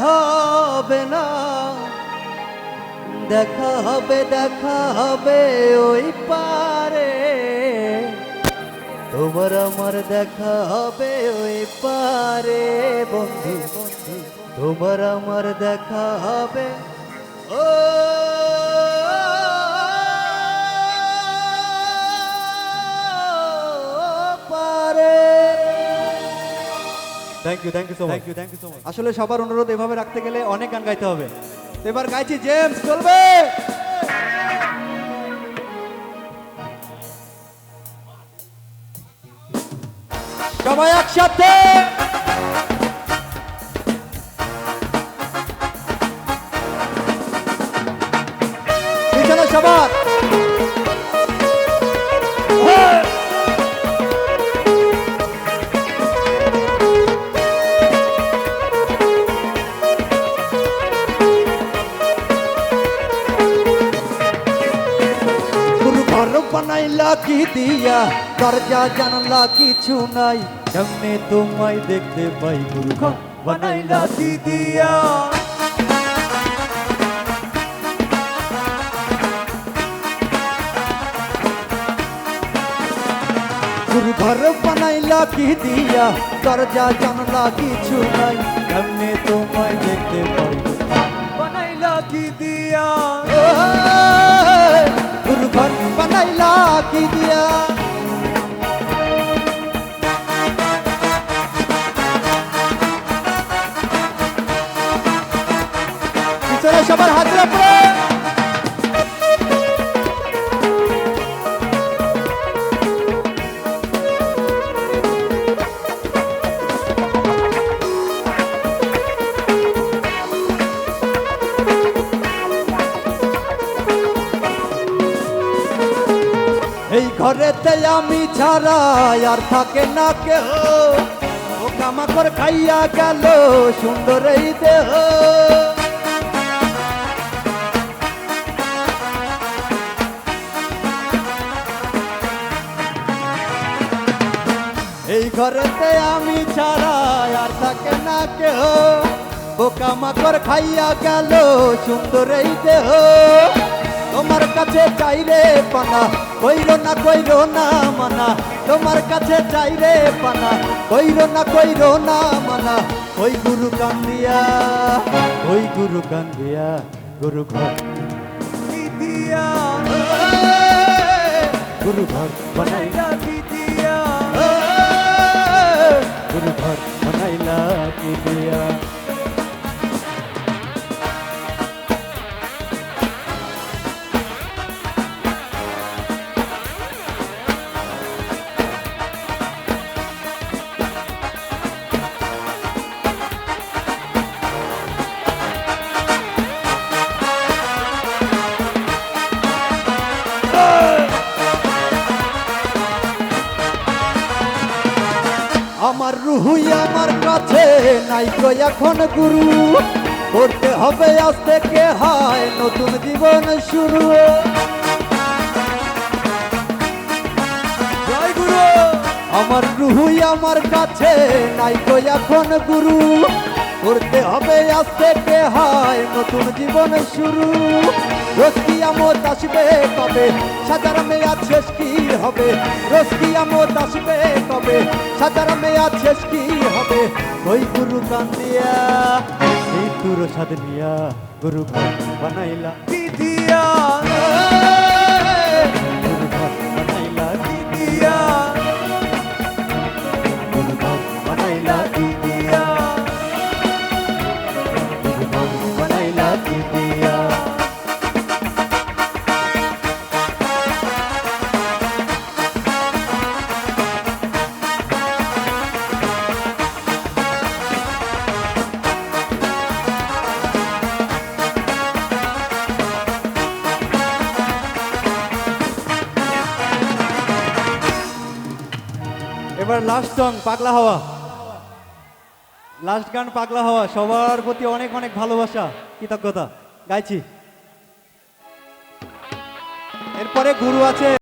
হবে না। দেখা হবে দেখা হবে ওই পারে। তোমার আমার দেখা হবে ওই পারে। বন্ধু, তোমার আমার দেখা হবে thank you thank you so much thank you thank you so much আসলে সবার অনুরোধ এভাবে রাখতে গেলে অনেক গান গাইতে হবে। তো এবার গাইছি জেমস চলবে! সবাই একসাথে! বানাইলা কি দিয়া দরজা জানলা কিছু নাই কেমনে তোমায় দেখতে পাই গুরু ঘর বানাইলা কি দিয়া গুরু ঘর বানাইলা কি দিয়া দরজা জানলা কিছু নাই কেমনে তোমায় দেখতে পাই বানাইলা কি দিয়া ঘরেতে আমি ছাড়া আর থাকে না কেহ। ও কামাকর খাইয়া গেল, সুন্দর এই দেহ। এই ঘরেতে আমি ছাড়া আর থাকে না কেহ। বোকা মাকড় খাইয়া গেল, সুন্দর এই দেহ। তোমার কাছে চাইরে পানা কইরো না কইরো না মানা, তোমার কাছে চাইরে পানা। কইরো না কইরো না মানা, ওই গুরু কান্দিয়া, ওই গুরু কান্দিয়া, গুরু ঘর গুরু ঘর বানাইলা দিয়া গুরু ঘর বানাইলা দিয়া আমার রুহুই আমার কাছে নাই তো এখন গুরু। করতে হবে আজ থেকে হয় নতুন জীবন শুরু। আমার রুহুই আমার কাছে নাই তো এখন গুরু। করতে হবে থেকে হয় নতুন জীবন শুরু। রোজ কি আমত আসবে কবে? সাজার মেয়াদ শেষ কি হবে? রোজ কি আমত আসবে কবে? সাজার মেয়াদ শেষ কি হবে? ওই গুরু কান্দিয়া, এই তুর সাদ নিয়া গুরু বানাইলা। কি এবার লাস্ট সং পাগলা হওয়া। লাস্ট গান পাগলা হওয়া সবার প্রতি অনেক অনেক ভালোবাসা কৃতজ্ঞতা। গাইছি। এরপরে গুরু আছে।